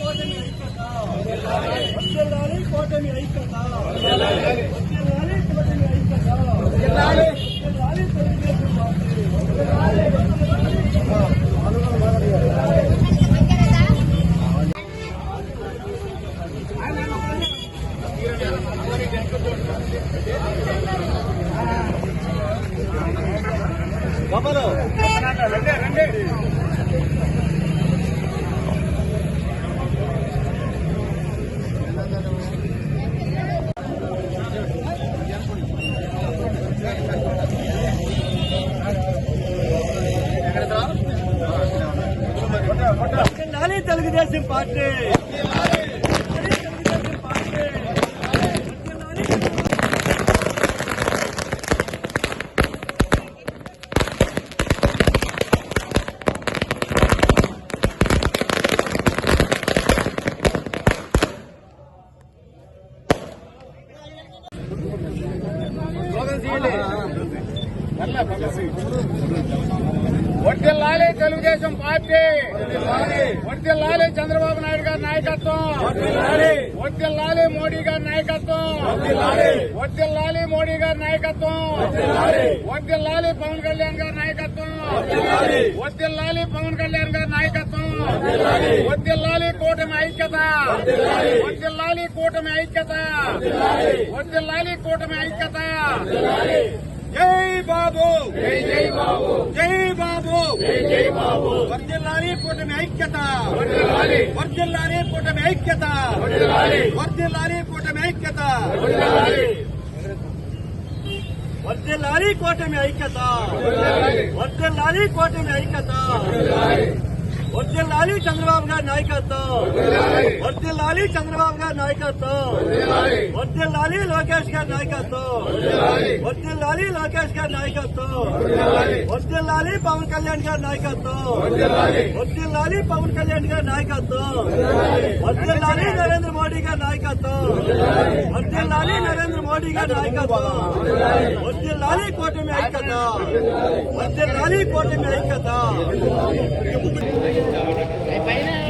కూటమి ఐక్యత వర్ధిల్లాలి కూటమి ఐక్యత వర్ధిల్లాలి కూటమి ఐక్యత వర్ధిల్లాలి తెలుగుదేశం పార్టీ వర్ధిల్లాలి తెలుగుదేశం పార్టీ వర్ధిల్లాలి తెలుగుదేశం పార్టీ వర్ధిల్లాలి వర్దిల్లాలి తెలుగుదేశం పార్టీ వర్దిల్లాలి చంద్రబాబు నాయుడు గారి నాయకత్వం. వర్దిల్లాలి మోడీ గారి నాయకత్వం. వర్దిల్లాలి మోడీ గారి నాయకత్వం. వర్దిల్లాలి పవన్ కళ్యాణ్ గారి నాయకత్వం. వర్దిల్లాలి పవన్ కళ్యాణ్ గారి నాయకత్వం. వర్దిల్లాలి కూటమి ఐక్యత. వర్దిల్లాలి కూటమి ఐక్యత. వర్దిల్లాలి కూటమి ఐక్యత. జై బాబు. జై బాబు. జై బాబు. జై బాబు. వర్దిల్లాలి కూటమి ఐక్యత. వర్దిల్లాలి కూటమి ఐక్యత. వర్దిల్లాలి కూటమి ఐక్యత. వర్ధిల్లాలి. కూటమి ఐక్యత. వర్ధిల్లాలి. కూటమి ఐక్యత. వర్ధిల్లాలి చంద్రబాబు గారి నాయకత్వం వర్ధిల్లాలి చంద్రబాబు గారి నాయకత్వం వర్ధిల్లాలి లోకేష్ గారి నాయకత్వం వర్ధిల్లాలి లోకేష్ గారి నాయకత్వం వర్ధిల్లాలి పవన్ కళ్యాణ్ గారి నాయకత్వం వర్ధిల్లాలి పవన్ కళ్యాణ్ గారి నాయకత్వం వర్ధిల్లాలి నరేంద్ర మోడీ గారి నాయకత్వం వర్ధిల్లాలి నరేంద్ర మోడీ గారి నాయకత్వం వర్ధిల్లాలి కూటమి ఐక్యత వర్ధిల్లాలి కూటమి ఐక్యత వర్ధిల్లాలి తెలుగుదేశం పార్టీ వర్ధిల్లాలి చంద్రబాబు గారి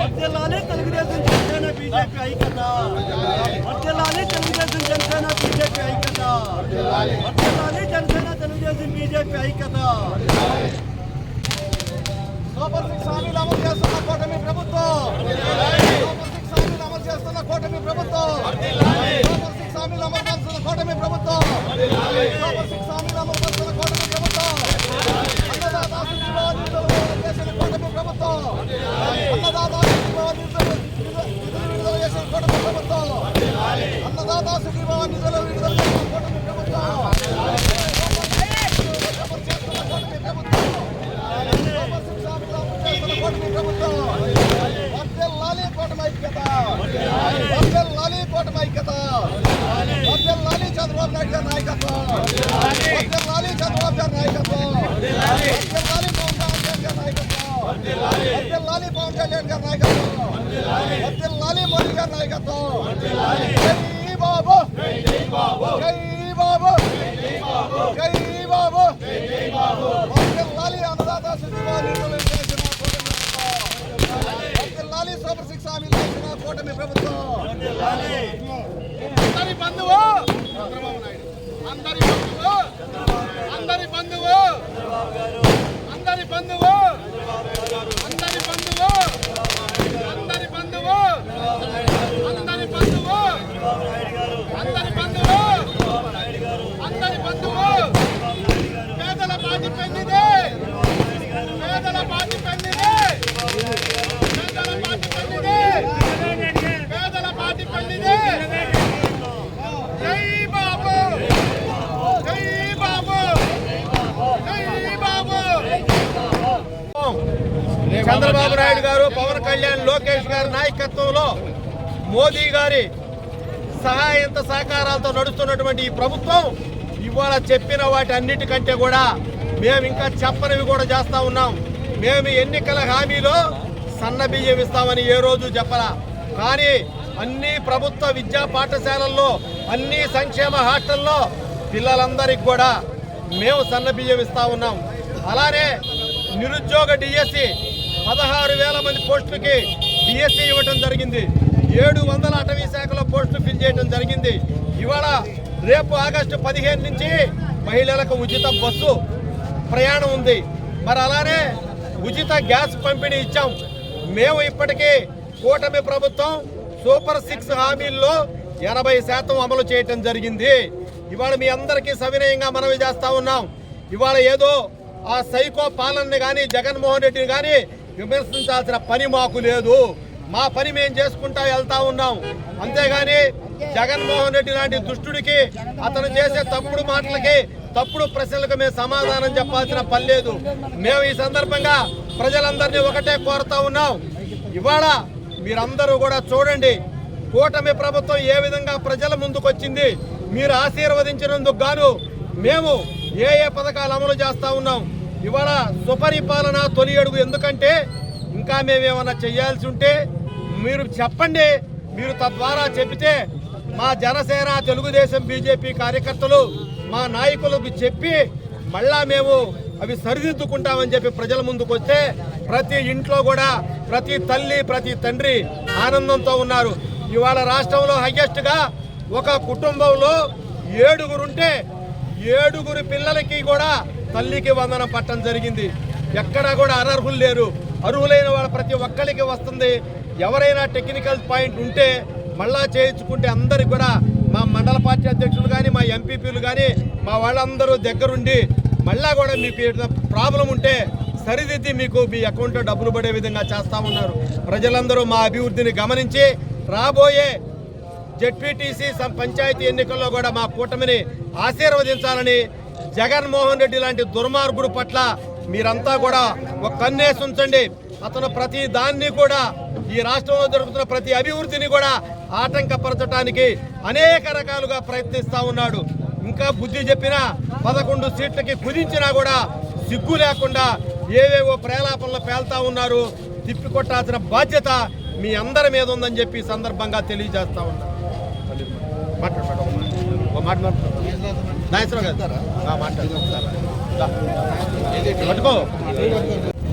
మధ్యలోనే తెలుగుదేశం జనసేన బీజేపీ ఐక్యత. మధ్యలోనే తెలుగుదేశం జనసేన బీజేపీ ఐక్యత. మధ్యలోనే జనసేన తెలుగుదేశం బీజేపీ ఐక్యత. సూపర్ సిక్స్ హామీలు అమలు చేస్తున్న కూటమి ప్రభుత్వం. సూపర్ సిక్స్ హామీలు అమలు చేస్తున్న కూటమి ప్రభుత్వం. అన్నదాత ఆశీర్వాద నిధులు విడుదల చేసిన కూటమి అన్నదాత సుఖీభావ నిధులు విడుదల చేసిన కూటమి ప్రభుత్వం అందరి బంధువు అందరి బంధువు అందరి బంధువు అందరి బంధువు గారి నాయకత్వంలో మోదీ గారి సహాయంత సహకారాలతో నడుస్తున్నటువంటి ఈ ప్రభుత్వం ఇవాళ చెప్పిన వాటి అన్నిటికంటే కూడా మేము ఇంకా చెప్పనివి కూడా చేస్తా ఉన్నాం. మేము ఎన్నికల హామీలో సన్న బియ్యం ఇస్తామని ఏ రోజు చెప్పరా కానీ అన్ని ప్రభుత్వ విద్యా పాఠశాలల్లో అన్ని సంక్షేమ హాస్టల్లో పిల్లలందరికీ కూడా మేము సన్న బియ్యం ఇస్తా ఉన్నాం. అలానే నిరుద్యోగ డిఎస్సి పదహారు వేల మంది పోస్టులకి డిఎస్సి ఇవ్వటం జరిగింది. ఏడు వందల అటవీ శాఖలో పోస్టులు ఫిల్ చేయడం జరిగింది. ఇవాళ రేపు ఆగస్టు పదిహేను నుంచి మహిళలకు ఉచిత బస్సు ప్రయాణం ఉంది. మరి అలానే ఉచిత గ్యాస్ పంపిణీ ఇచ్చాం. మేము ఇప్పటికీ కూటమి ప్రభుత్వం సూపర్ సిక్స్ హామీల్లో ఎనభై శాతం అమలు చేయటం జరిగింది. ఇవాళ మీ అందరికీ సవినయంగా మనవి చేస్తూ ఉన్నాం. ఇవాళ ఏదో ఆ సైకో పాలనని కానీ జగన్మోహన్ రెడ్డిని కానీ విమర్శించాల్సిన పని మాకు లేదు. మా పని మేము చేసుకుంటా వెళ్తా ఉన్నాం. అంతేగాని జగన్మోహన్ రెడ్డి లాంటి దుష్టుడికి అతను చేసే తప్పుడు మాటలకి తప్పుడు ప్రశ్నలకు మేము సమాధానం చెప్పాల్సిన పని లేదు. మేము ఈ సందర్భంగా ప్రజలందరినీ ఒకటే కోరుతా ఉన్నాం. ఇవాళ మీరందరూ కూడా చూడండి కూటమి ప్రభుత్వం ఏ విధంగా ప్రజల ముందుకొచ్చింది మీరు ఆశీర్వదించినందుకు గాను మేము ఏ ఏ పథకాలు అమలు చేస్తా ఉన్నాం. ఇవాళ సుపరిపాలన తొలి అడుగు ఎందుకంటే ఇంకా మేమేమన్నా చేయాల్సి ఉంటే మీరు చెప్పండి మీరు తద్వారా చెబితే మా జనసేన తెలుగుదేశం బీజేపీ కార్యకర్తలు మా నాయకులకు చెప్పి మళ్ళా మేము అవి సరిదిద్దుకుంటామని చెప్పి ప్రజల ముందుకు వస్తే ప్రతి ఇంట్లో కూడా ప్రతి తల్లి ప్రతి తండ్రి ఆనందంతో ఉన్నారు. ఇవాళ రాష్ట్రంలో హయ్యెస్ట్గా ఒక కుటుంబంలో ఏడుగురుంటే ఏడుగురు పిల్లలకి కూడా తల్లికి వందనం పట్టడం జరిగింది. ఎక్కడా కూడా అనర్హులు లేరు. అర్హులైన వాళ్ళ ప్రతి ఒక్కరికి వస్తుంది. ఎవరైనా టెక్నికల్ పాయింట్ ఉంటే మళ్ళా చేయించుకుంటే అందరికి కూడా మా మండల పార్టీ అధ్యక్షులు కానీ మా ఎంపీపీలు కానీ మా వాళ్ళందరూ దగ్గరుండి మళ్ళా కూడా మీకు ఏదైనా ప్రాబ్లం ఉంటే సరిదిద్ది మీకు మీ అకౌంట్లో డబ్బులు పడే విధంగా చేస్తా ఉన్నారు. ప్రజలందరూ మా అభివృద్ధిని గమనించి రాబోయే జెడ్పీటీసీ పంచాయతీ ఎన్నికల్లో కూడా మా కూటమిని ఆశీర్వదించాలని జగన్మోహన్ రెడ్డి లాంటి దుర్మార్గుడు పట్ల మీరంతా కూడా ఒక కన్నేసి ఉంచండి. అతను ప్రతి దాన్ని కూడా ఈ రాష్ట్రంలో జరుగుతున్న ప్రతి అభివృద్ధిని కూడా ఆటంకపరచడానికి అనేక రకాలుగా ప్రయత్నిస్తూ ఉన్నాడు. ఇంకా బుద్ధి చెప్పినా పదకొండు సీట్లకి కుదించినా కూడా సిగ్గు లేకుండా ఏవేవో ప్రేలాపనలు పేల్తా ఉన్నారు. తిప్పికొట్టాల్సిన బాధ్యత మీ అందరి మీద ఉందని చెప్పి సందర్భంగా తెలియజేస్తా ఉన్నారు మాట్లాడు ఒక మాట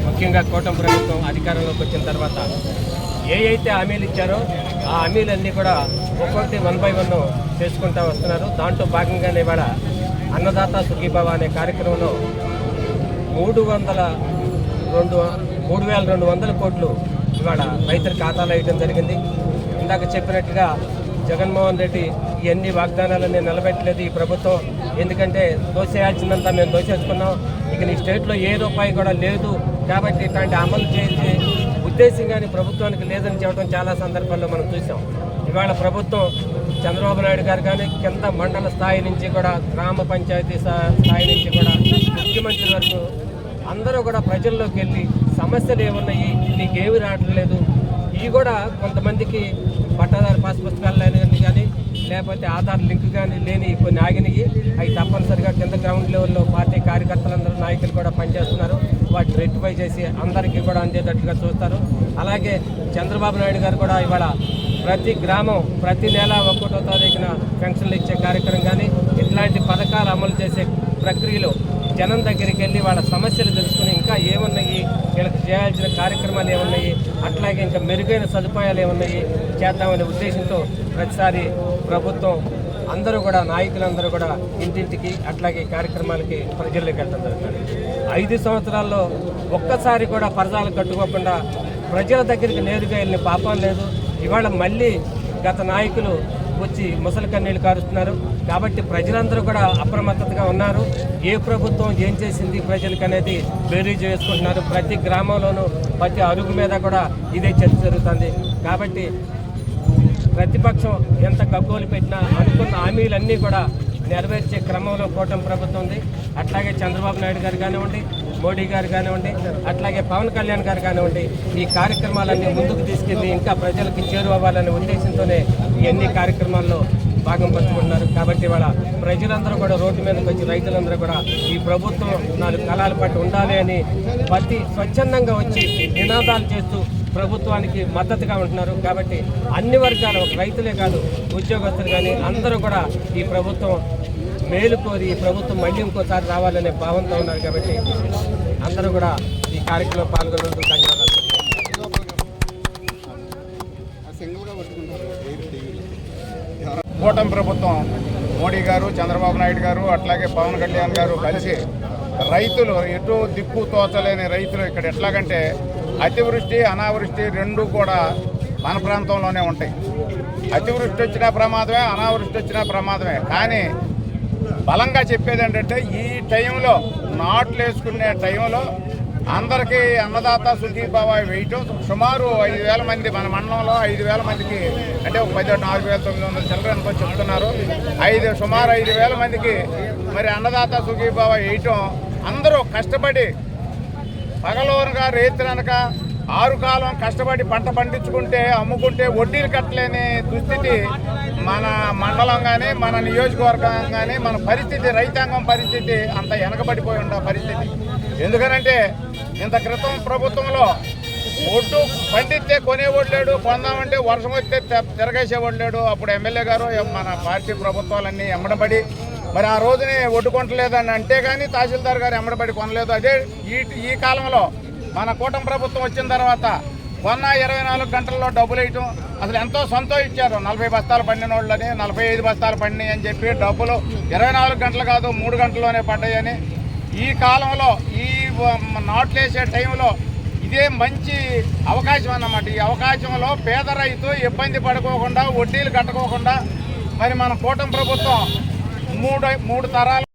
ముఖ్యంగా కూటమి ప్రభుత్వం అధికారంలోకి వచ్చిన తర్వాత ఏ అయితే హామీలు ఇచ్చారో ఆ హామీలన్నీ కూడా ఒక్కొక్కటి వన్ బై వన్ చేసుకుంటూ వస్తున్నారు. దాంట్లో భాగంగానే ఇవాళ అన్నదాత సుఖీభావ అనే కార్యక్రమంలో మూడు వందల రెండు మూడు వేల రెండు వందల కోట్లు ఇవాళ రైతుల ఖాతాలో వేయడం జరిగింది. ఇందాక చెప్పినట్టుగా జగన్మోహన్ రెడ్డి ఇవన్నీ వాగ్దానాలన్నీ నిలబెట్టలేదు ఈ ప్రభుత్వం. ఎందుకంటే దోసేయాల్సిందంతా మేము దోసేసుకున్నాం. ఇక నీ స్టేట్లో ఏ రూపాయి కూడా లేదు. కాబట్టి ఇట్లాంటి అమలు చేసే ఉద్దేశం కానీ ప్రభుత్వానికి లేదని చెప్పడం చాలా సందర్భాల్లో మనం చూసాం ఇవాళ ప్రభుత్వం చంద్రబాబు నాయుడు గారు కానీ కింద మండల స్థాయి నుంచి కూడా గ్రామ పంచాయతీ స్థా- స్థాయి నుంచి కూడా ముఖ్యమంత్రి వరకు అందరూ కూడా ప్రజల్లోకి వెళ్ళి సమస్యలు ఏమున్నాయి? నీకేమి రావట్లేదు. ఇవి కూడా కొంతమందికి పట్టాదారు పాస్ పుస్తకాలు లేని కానీ లేకపోతే ఆధార్ లింక్ కానీ లేని కొన్ని ఆగినవి అవి తప్పనిసరిగా కింద గ్రౌండ్ లెవెల్లో పార్టీ కార్యకర్తలందరూ నాయకులు కూడా పనిచేస్తున్నారు. వాటిని రెట్టిఫై చేసి అందరికీ కూడా అందేటట్టుగా చూస్తారు. అలాగే చంద్రబాబు నాయుడు గారు కూడా ఇవాళ ప్రతి గ్రామం ప్రతి నెల ఒక్కటో తారీఖున పెన్షన్లు ఇచ్చే కార్యక్రమం కానీ ఇట్లాంటి పథకాలు అమలు చేసే ప్రక్రియలో జనం దగ్గరికి వెళ్ళి వాళ్ళ సమస్యలు తెలుసుకుని ఇంకా ఏమున్నాయి వీళ్ళకి చేయాల్సిన కార్యక్రమాలు ఏమున్నాయి? అట్లాగే ఇంకా మెరుగైన సదుపాయాలు ఏమున్నాయి? చేద్దామనే ఉద్దేశంతో ప్రతిసారి ప్రభుత్వం అందరూ కూడా నాయకులందరూ కూడా ఇంటింటికి అట్లాగే కార్యక్రమాలకి ప్రజల్లోకి వెళ్ళడం జరుగుతుంది. ఐదు సంవత్సరాల్లో ఒక్కసారి కూడా పరదాలు కట్టుకోకుండా ప్రజల దగ్గరికి నేరుగా వెళ్ళిన పాపం లేదు. ఇవాళ మళ్ళీ గత నాయకులు వచ్చి ముసలి కన్నీళ్ళు కారుస్తున్నారు. కాబట్టి ప్రజలందరూ కూడా అప్రమత్తతగా ఉన్నారు. ఏ ప్రభుత్వం ఏం చేసింది ప్రజలకు అనేది బేరీజ్ చేసుకుంటున్నారు ప్రతి గ్రామంలోనూ ప్రతి అరుగు మీద కూడా ఇదే చర్చ జరుగుతుంది. కాబట్టి ప్రతిపక్షం ఎంత గగ్గోలు పెట్టినా అనుకున్న హామీలన్నీ కూడా నెరవేర్చే క్రమంలో కూటమి ప్రభుత్వం ఉంది. అట్లాగే చంద్రబాబు నాయుడు గారు కానివ్వండి మోడీ గారు కానివ్వండి అట్లాగే పవన్ కళ్యాణ్ గారు కానివ్వండి ఈ కార్యక్రమాలన్నీ ముందుకు తీసుకెళ్ళి ఇంకా ప్రజలకు చేరువవ్వాలనే ఉద్దేశంతోనే ఇవన్నీ కార్యక్రమాల్లో భాగం పంచుకుంటున్నారు కాబట్టి వాళ్ళ ప్రజలందరూ కూడా రోడ్డు మీదకి వచ్చి రైతులందరూ కూడా ఈ ప్రభుత్వం నాలుగు కళాల పాటు ఉండాలి అని ప్రతి స్వచ్ఛందంగా వచ్చి నినాదాలు చేస్తూ ప్రభుత్వానికి మద్దతుగా ఉంటున్నారు. కాబట్టి అన్ని వర్గాలు రైతులే కాదు ఉద్యోగస్తులు కానీ అందరూ కూడా ఈ ప్రభుత్వం మేలు కోరి ఈ ప్రభుత్వం మళ్ళీ ఇంకోసారి రావాలనే భావంతో ఉన్నారు. కాబట్టి అందరూ కూడా ఈ కార్యక్రమంలో పాల్గొన్నందుకు ధన్యవాదాలు. కూటమి ప్రభుత్వం మోడీ గారు చంద్రబాబు నాయుడు గారు అట్లాగే పవన్ కళ్యాణ్ గారు కలిసి రైతులు ఎటు దిక్కు తోచలేని రైతులు ఇక్కడ ఎట్లాగంటే అతివృష్టి అనావృష్టి రెండు కూడా మన ప్రాంతంలోనే ఉంటాయి. అతివృష్టి వచ్చినా ప్రమాదమే అనావృష్టి వచ్చినా ప్రమాదమే. కానీ బలంగా చెప్పేది ఏంటంటే ఈ టైంలో నాట్లు వేసుకునే టైంలో అందరికీ అన్నదాత సుఖీభావ వేయటం. సుమారు ఐదు వేల మంది మన మండలంలో ఐదు వేల మందికి అంటే ఒక పది నాలుగు వేల తొమ్మిది వందల చిల్లర చెప్తున్నారు. ఐదు సుమారు ఐదు వేల మందికి మరి అన్నదాత సుఖీభావ వేయటం. అందరూ కష్టపడి పగలోనుగా రైతులనక ఆరు కాలం కష్టపడి పంట పండించుకుంటే అమ్ముకుంటే వడ్డీలు కట్టలేని దుస్థితి మన మండలం కానీ మన నియోజకవర్గం కానీ మన పరిస్థితి రైతాంగం పరిస్థితి అంత వెనకబడిపోయి ఉన్న పరిస్థితి. ఎందుకనంటే ఇంత క్రితం ప్రభుత్వంలో ఒడ్డు పండిస్తే కొనేవాడు లేడు కొందామంటే వర్షం వస్తే తె- తిరగేసేవాడు లేడు. అప్పుడు ఎమ్మెల్యే గారు మన పార్టీ ప్రభుత్వాలన్నీ ఎమ్మడబడి మరి ఆ రోజునే ఒడ్డు కొంటలేదని అంటే కానీ తహసీల్దార్ గారు ఎమ్మడబడి కొనలేదు. అదే ఈ ఈ కాలంలో మన కూటమి ప్రభుత్వం వచ్చిన తర్వాత కొన్న ఇరవై నాలుగు గంటల్లో డబ్బులు వేయటం అసలు ఎంతో సంతోషించారు నలభై బస్తాలు పండిన వాళ్ళని నలభై ఐదు బస్తాలు పండినాయి అని చెప్పి డబ్బులు ఇరవై నాలుగు గంటలు కాదు మూడు గంటల్లోనే పడ్డాయని. ఈ కాలంలో ఈ నాట్లు వేసే టైంలో ఇదే మంచి అవకాశం అన్నమాట. ఈ అవకాశంలో పేద రైతు ఇబ్బంది పడుకోకుండా వడ్డీలు కట్టుకోకుండా మరి మన కూటమి ప్రభుత్వం మూడు మూడు తరాలు